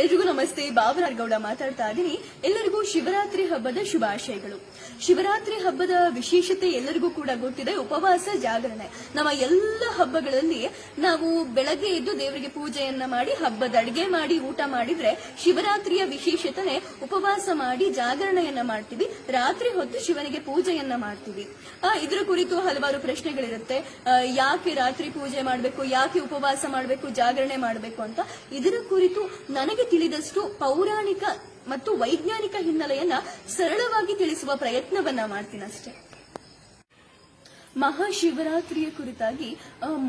ಎಲ್ರಿಗೂ ನಮಸ್ತೆ ಬಾಬರಾರ್ಗೌಡ ಮಾತಾಡ್ತಾ ಇದ್ದೀನಿ. ಎಲ್ಲರಿಗೂ ಶಿವರಾತ್ರಿ ಹಬ್ಬದ ಶುಭಾಶಯಗಳು. ಶಿವರಾತ್ರಿ ಹಬ್ಬದ ವಿಶೇಷತೆ ಎಲ್ಲರಿಗೂ ಕೂಡ ಗೊತ್ತಿದೆ, ಉಪವಾಸ ಜಾಗರಣೆ. ನಮ್ಮ ಎಲ್ಲ ಹಬ್ಬಗಳಲ್ಲಿ ನಾವು ಬೆಳಗ್ಗೆ ಎದ್ದು ದೇವರಿಗೆ ಪೂಜೆಯನ್ನ ಮಾಡಿ, ಹಬ್ಬದ ಅಡಿಗೆ ಮಾಡಿ, ಊಟ ಮಾಡಿದ್ರೆ ಶಿವರಾತ್ರಿಯ ವಿಶೇಷತೆ ಉಪವಾಸ ಮಾಡಿ ಜಾಗರಣೆಯನ್ನ ಮಾಡ್ತೀವಿ. ರಾತ್ರಿ ಹೊತ್ತು ಶಿವನಿಗೆ ಪೂಜೆಯನ್ನ ಮಾಡ್ತೀವಿ. ಇದರ ಕುರಿತು ಹಲವಾರು ಪ್ರಶ್ನೆಗಳಿರುತ್ತೆ. ಯಾಕೆ ರಾತ್ರಿ ಪೂಜೆ ಮಾಡಬೇಕು, ಯಾಕೆ ಉಪವಾಸ ಮಾಡಬೇಕು, ಜಾಗರಣೆ ಮಾಡಬೇಕು ಅಂತ. ಇದರ ಕುರಿತು ನನಗೆ ತಿಳಿದಷ್ಟು ಪೌರಾಣಿಕ ಮತ್ತು ವೈಜ್ಞಾನಿಕ ಹಿನ್ನೆಲೆಯನ್ನ ಸರಳವಾಗಿ ತಿಳಿಸುವ ಪ್ರಯತ್ನವನ್ನ ಮಾಡ್ತೀನಿ ಅಷ್ಟೇ ಮಹಾಶಿವರಾತ್ರಿಯ ಕುರಿತಾಗಿ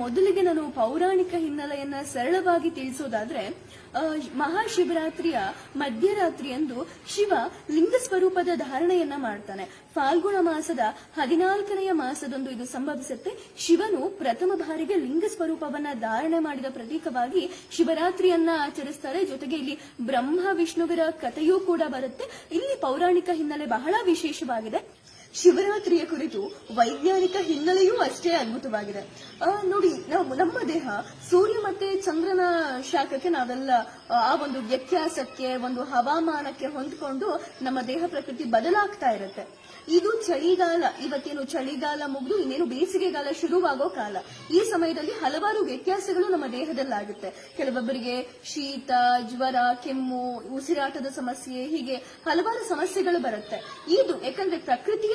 ಮೊದಲಿಗೆ ನಾನು ಪೌರಾಣಿಕ ಹಿನ್ನೆಲೆಯನ್ನ ಸರಳವಾಗಿ ತಿಳಿಸೋದಾದ್ರೆ ಮಹಾಶಿವರಾತ್ರಿಯ ಮಧ್ಯರಾತ್ರಿಯಂದು ಶಿವ ಲಿಂಗ ಸ್ವರೂಪದ ಧಾರಣೆಯನ್ನ ಮಾಡ್ತಾನೆ. ಫಾಲ್ಗುಣ ಮಾಸದ ಹದಿನಾಲ್ಕನೆಯ ಮಾಸದಂದು ಇದು ಸಂಭವಿಸುತ್ತೆ. ಶಿವನು ಪ್ರಥಮ ಬಾರಿಗೆ ಲಿಂಗ ಸ್ವರೂಪವನ್ನ ಧಾರಣೆ ಮಾಡಿದ ಪ್ರತೀಕವಾಗಿ ಶಿವರಾತ್ರಿಯನ್ನ ಆಚರಿಸ್ತಾರೆ. ಜೊತೆಗೆ ಇಲ್ಲಿ ಬ್ರಹ್ಮ, ವಿಷ್ಣುವಿರ ಕಥೆಯೂ ಕೂಡ ಬರುತ್ತೆ. ಇಲ್ಲಿ ಪೌರಾಣಿಕ ಹಿನ್ನೆಲೆ ಬಹಳ ವಿಶೇಷವಾಗಿದೆ. ಶಿವರಾತ್ರಿಯ ಕುರಿತು ವೈಜ್ಞಾನಿಕ ಹಿನ್ನೆಲೆಯೂ ಅಷ್ಟೇ ಅದ್ಭುತವಾಗಿದೆ. ನೋಡಿ ನಾವು ನಮ್ಮ ದೇಹ ಸೂರ್ಯ ಮತ್ತೆ ಚಂದ್ರನ ಶಾಖಕ್ಕೆ ನಾವೆಲ್ಲ ಆ, ಒಂದು ವ್ಯತ್ಯಾಸಕ್ಕೆ ಒಂದು ಹವಾಮಾನಕ್ಕೆ ಹೊಂದ್ಕೊಂಡು ನಮ್ಮ ದೇಹ ಪ್ರಕೃತಿ ಬದಲಾಗ್ತಾ ಇರುತ್ತೆ. ಇದು ಚಳಿಗಾಲ ಇವತ್ತೇನು ಚಳಿಗಾಲ ಮುಗಿದು ಇನ್ನೇನು ಬೇಸಿಗೆಗಾಲ ಶುರುವಾಗೋ ಕಾಲ. ಈ ಸಮಯದಲ್ಲಿ ಹಲವಾರು ವ್ಯತ್ಯಾಸಗಳು ನಮ್ಮ ದೇಹದಲ್ಲಾಗುತ್ತೆ. ಕೆಲವೊಬ್ಬರಿಗೆ ಶೀತ ಜ್ವರ ಕೆಮ್ಮು ಉಸಿರಾಟದ ಸಮಸ್ಯೆ ಹೀಗೆ ಹಲವಾರು ಸಮಸ್ಯೆಗಳು ಬರುತ್ತೆ. ಇದು ಯಾಕಂದ್ರೆ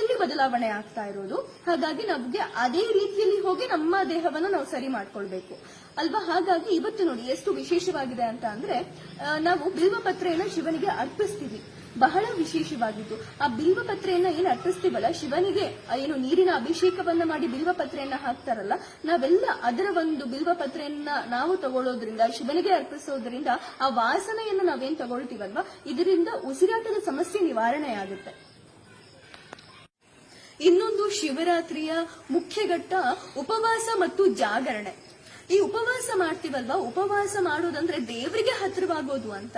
ಪ್ರಕೃತಿಯಲ್ಲಿ ಬದಲಾವಣೆ ಆಗ್ತಾ ಇರೋದು? ಹಾಗಾಗಿ ನಮಗೆ ಅದೇ ರೀತಿಯಲ್ಲಿ ಹೋಗಿ ನಮ್ಮ ದೇಹವನ್ನು ನಾವು ಸರಿ ಮಾಡ್ಕೊಳ್ಬೇಕು. ಅಲ್ವಾ? ಹಾಗಾಗಿ ಇವತ್ತು ನೋಡಿ ಎಷ್ಟು ವಿಶೇಷವಾಗಿದೆ ಅಂತ ಅಂದ್ರೆ ನಾವು ಬಿಲ್ವಪತ್ರೆಯನ್ನ ಶಿವನಿಗೆ ಅರ್ಪಿಸ್ತೀವಿ. ಬಹಳ ವಿಶೇಷವಾಗಿದ್ದು. ಆ ಬಿಲ್ವಪತ್ರೆಯನ್ನ ಏನು ಅರ್ಪಿಸ್ತೀವಲ್ಲ? ಶಿವನಿಗೆ ಏನು ನೀರಿನ ಅಭಿಷೇಕವನ್ನ ಮಾಡಿ ಬಿಲ್ವಪತ್ರೆಯನ್ನ ಹಾಕ್ತಾರಲ್ಲ, ನಾವೆಲ್ಲ ಅದರ ಒಂದು ಬಿಲ್ವಪತ್ರೆಯನ್ನ ನಾವು ತಗೊಳ್ಳೋದ್ರಿಂದ, ಶಿವನಿಗೆ ಅರ್ಪಿಸೋದ್ರಿಂದ ಆ ವಾಸನೆಯನ್ನ ನಾವೇನ್ ತಗೊಳ್ತೀವಲ್ವಾ? ಇದರಿಂದ ಉಸಿರಾಟದ ಸಮಸ್ಯೆ ನಿವಾರಣೆ ಆಗುತ್ತೆ. ಇನ್ನೊಂದು ಶಿವರಾತ್ರಿಯ ಮುಖ್ಯ ಘಟ್ಟ ಉಪವಾಸ ಮತ್ತು ಜಾಗರಣೆ. ಈ ಉಪವಾಸ ಮಾಡ್ತೀವಲ್ವಾ? ಉಪವಾಸ ಮಾಡೋದಂದ್ರೆ ದೇವರಿಗೆ ಹತ್ರವಾಗೋದು ಅಂತ.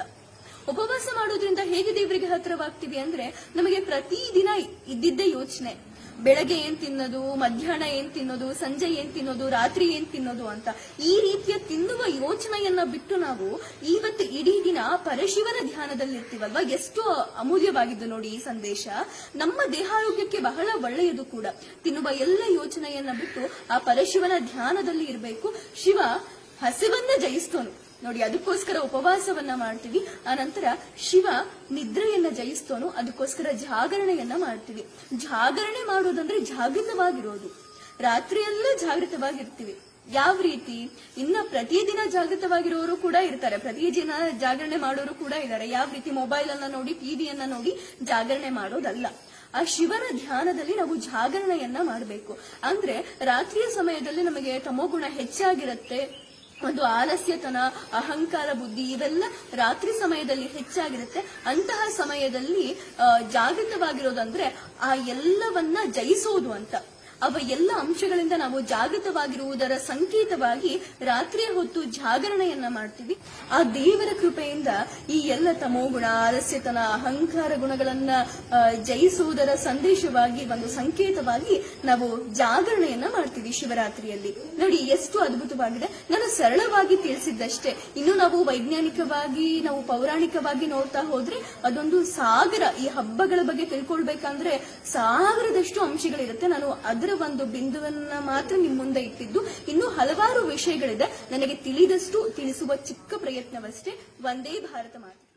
ಉಪವಾಸ ಮಾಡೋದ್ರಿಂದ ಹೇಗೆ ದೇವರಿಗೆ ಹತ್ರವಾಗ್ತೀವಿ ಅಂದ್ರೆ, ನಮಗೆ ಪ್ರತಿದಿನ ಇದ್ದಿದ್ದೇ ಯೋಚನೆ. ಬೆಳಗ್ಗೆ ಏನ್ ತಿನ್ನೋದು, ಮಧ್ಯಾಹ್ನ ಏನ್ ತಿನ್ನೋದು, ಸಂಜೆ ಏನ್ ತಿನ್ನೋದು, ರಾತ್ರಿ ಏನ್ ತಿನ್ನೋದು ಅಂತ ಈ ರೀತಿಯ ತಿನ್ನುವ ಯೋಚನೆಯನ್ನ ಬಿಟ್ಟು ನಾವು ಇವತ್ತು ಇಡೀ ದಿನ ಪರಶಿವನ ಧ್ಯಾನದಲ್ಲಿರ್ತೀವಲ್ವಾ? ಎಷ್ಟು ಅಮೂಲ್ಯವಾಗಿದ್ದು ನೋಡಿ ಈ ಸಂದೇಶ. ನಮ್ಮ ದೇಹಾರೋಗ್ಯಕ್ಕೆ ಬಹಳ ಒಳ್ಳೆಯದು ಕೂಡ. ತಿನ್ನುವ ಎಲ್ಲ ಯೋಚನೆಯನ್ನ ಬಿಟ್ಟು ಆ ಪರಶಿವನ ಧ್ಯಾನದಲ್ಲಿ ಇರಬೇಕು. ಶಿವ ಹಸಿವನ್ನ ಜಯಿಸ್ತೋನು. ನೋಡಿ, ಅದಕ್ಕೋಸ್ಕರ ಉಪವಾಸವನ್ನ ಮಾಡ್ತೀವಿ. ಆನಂತರ ಶಿವ ನಿದ್ರೆಯನ್ನ ಜಯಿಸ್ತೋನು, ಅದಕ್ಕೋಸ್ಕರ ಜಾಗರಣೆಯನ್ನ ಮಾಡ್ತೀವಿ. ಜಾಗರಣೆ ಮಾಡೋದಂದ್ರೆ ಜಾಗೃತವಾಗಿರೋದು. ರಾತ್ರಿಯೆಲ್ಲ ಜಾಗೃತವಾಗಿರ್ತೀವಿ. ಯಾವ ರೀತಿ? ಇನ್ನ ಪ್ರತಿದಿನ ಜಾಗೃತವಾಗಿರೋರು ಕೂಡ ಇರ್ತಾರೆ. ಪ್ರತಿದಿನ ಜಾಗರಣೆ ಮಾಡೋರು ಕೂಡ ಇದ್ದಾರೆ. ಯಾವ ರೀತಿ? ಮೊಬೈಲ್ ಅನ್ನ ನೋಡಿ ಟಿವಿಯನ್ನ ನೋಡಿ ಜಾಗರಣೆ ಮಾಡೋದಲ್ಲ. ಆ ಶಿವನ ಧ್ಯಾನದಲ್ಲಿ ನಾವು ಜಾಗರಣೆಯನ್ನ ಮಾಡಬೇಕು. ಅಂದ್ರೆ ರಾತ್ರಿಯ ಸಮಯದಲ್ಲಿ ನಮಗೆ ತಮೋಗುಣ ಹೆಚ್ಚಾಗಿರುತ್ತೆ. ಒಂದು ಆಲಸ್ಯತನ, ಅಹಂಕಾರ, ಬುದ್ಧಿ ಇವೆಲ್ಲ ರಾತ್ರಿ ಸಮಯದಲ್ಲಿ ಹೆಚ್ಚಾಗಿರುತ್ತೆ. ಅಂತಹ ಸಮಯದಲ್ಲಿ ಜಾಗೃತವಾಗಿರೋದಂದ್ರೆ ಆ ಎಲ್ಲವನ್ನ ಜಯಿಸೋದು ಅಂತ. ಅವ ಎಲ್ಲ ಅಂಶಗಳಿಂದ ನಾವು ಜಾಗೃತವಾಗಿರುವುದರ ಸಂಕೇತವಾಗಿ ರಾತ್ರಿಯ ಹೊತ್ತು ಜಾಗರಣೆಯನ್ನ ಮಾಡ್ತೀವಿ. ಆ ದೇವರ ಕೃಪೆಯಿಂದ ಈ ಎಲ್ಲ ತಮೋಗುಣ ಆಲಸ್ಯತನ, ಅಹಂಕಾರ ಗುಣಗಳನ್ನ ಜಯಿಸುವುದರ ಸಂದೇಶವಾಗಿ ಒಂದು ಸಂಕೇತವಾಗಿ ನಾವು ಜಾಗರಣೆಯನ್ನ ಮಾಡ್ತೀವಿ ಶಿವರಾತ್ರಿಯಲ್ಲಿ. ನೋಡಿ, ಎಷ್ಟು ಅದ್ಭುತವಾಗಿದೆ. ನಾನು ಸರಳವಾಗಿ ತಿಳಿಸಿದ್ದಷ್ಟೇ. ಇನ್ನು ನಾವು ವೈಜ್ಞಾನಿಕವಾಗಿ, ನಾವು ಪೌರಾಣಿಕವಾಗಿ ನೋಡ್ತಾ ಹೋದ್ರೆ ಅದೊಂದು ಸಾಗರ. ಈ ಹಬ್ಬಗಳ ಬಗ್ಗೆ ತಿಳ್ಕೊಳ್ಬೇಕಂದ್ರೆ ಸಾಗರದಷ್ಟು ಅಂಶಗಳಿರುತ್ತೆ. ನಾನು ಅದರ ಒಂದು ಬಿಂದುವನ್ನ ಮಾತ್ರ ನಿಮ್ ಮುಂದೆ ಇಟ್ಟಿದ್ದು. ಇನ್ನು ಹಲವಾರು ವಿಷಯಗಳಿದೆ. ನನಗೆ ತಿಳಿದಷ್ಟು ತಿಳಿಸುವ ಚಿಕ್ಕ ಪ್ರಯತ್ನವಷ್ಟೇ. ಒಂದೇ ಭಾರತ ಮಾತು.